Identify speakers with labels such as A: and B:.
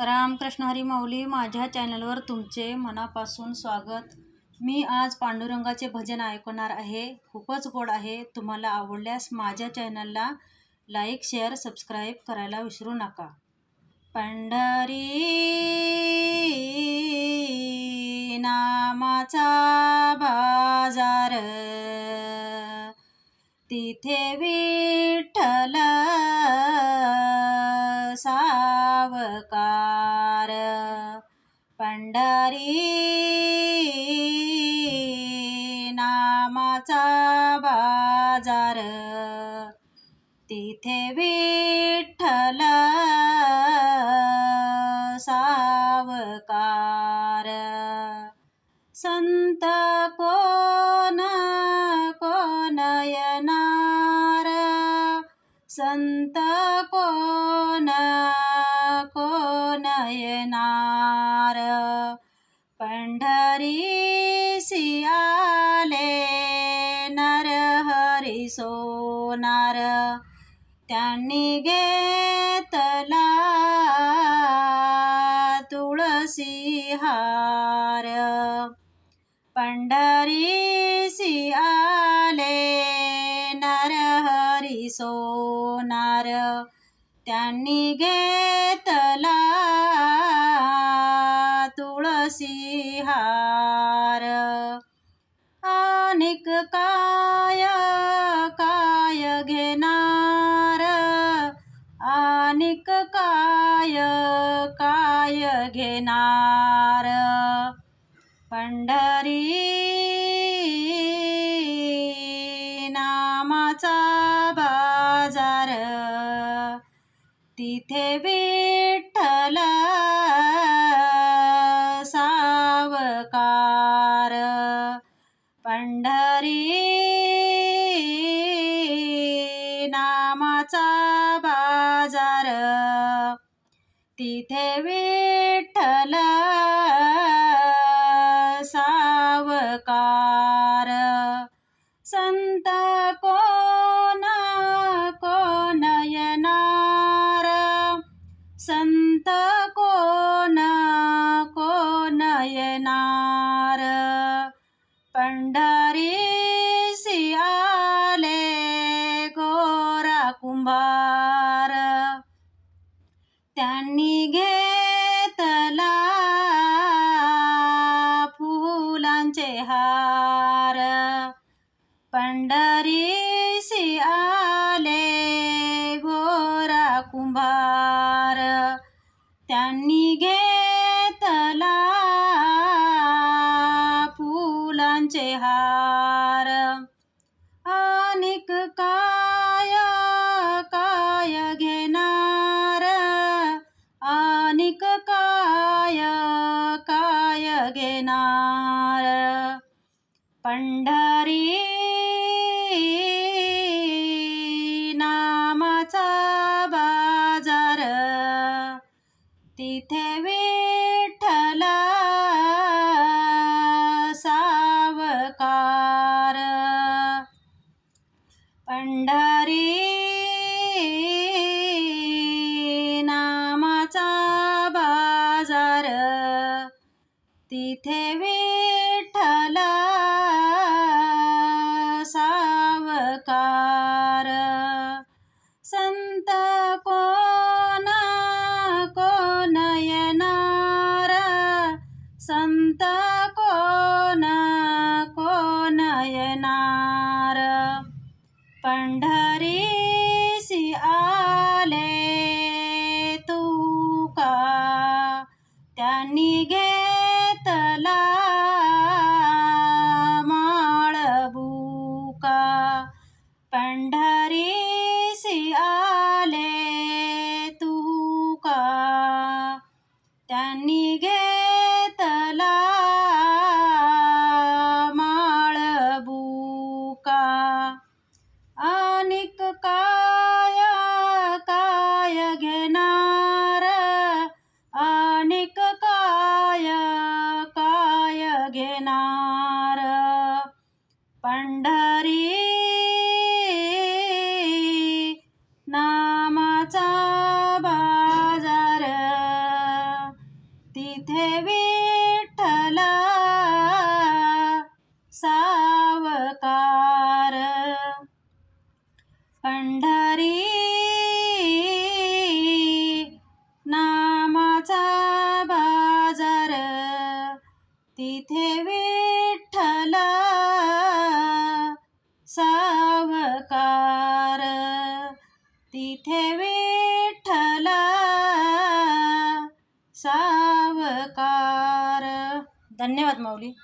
A: रामकृष्ण हरी माऊली माझ्या चॅनलवर तुमचे मनापासून स्वागत. मी आज पांडुरंगाचे भजन ऐकणार आहे. खूपच गोड आहे. तुम्हाला आवडल्यास माझ्या चॅनलला लाईक शेअर सबस्क्राईब करायला विसरू नका. पंढरी नामाचा बाजार. तिथे विठ्ठल सावकार पंढरी नामाचा बाजार. तिथे विठ्ठल सावकार. संत कोण कोण येणार? संत येणार. पंढरी सियाले नर हरी सोनार. त्यांनी घेतला तुळसी हार. पंढरी सियाले नर हरी सोनार. त्यांनी घेतला सिहार. अनेक काय काय घेणार? अनेक काय काय घेणार? पंढरी नामाचा बाजार. तिथे विठ्ठल पंढरी नामाचा बाजार. तिथे विठ्ठल सावकार. सं त्यांनी घेतला फुलांचे हार. पंढरी सियाले गोरा कुंभार. त्यांनी घेतला फुलांचे हार. अनेक का नार पंढरी नामाचा बाजार. तिथे विठला सावकार. पंढरी तिथे तिथे विठ्ठला सावकार. तिथे विठ्ठला सावकार. धन्यवाद माऊली.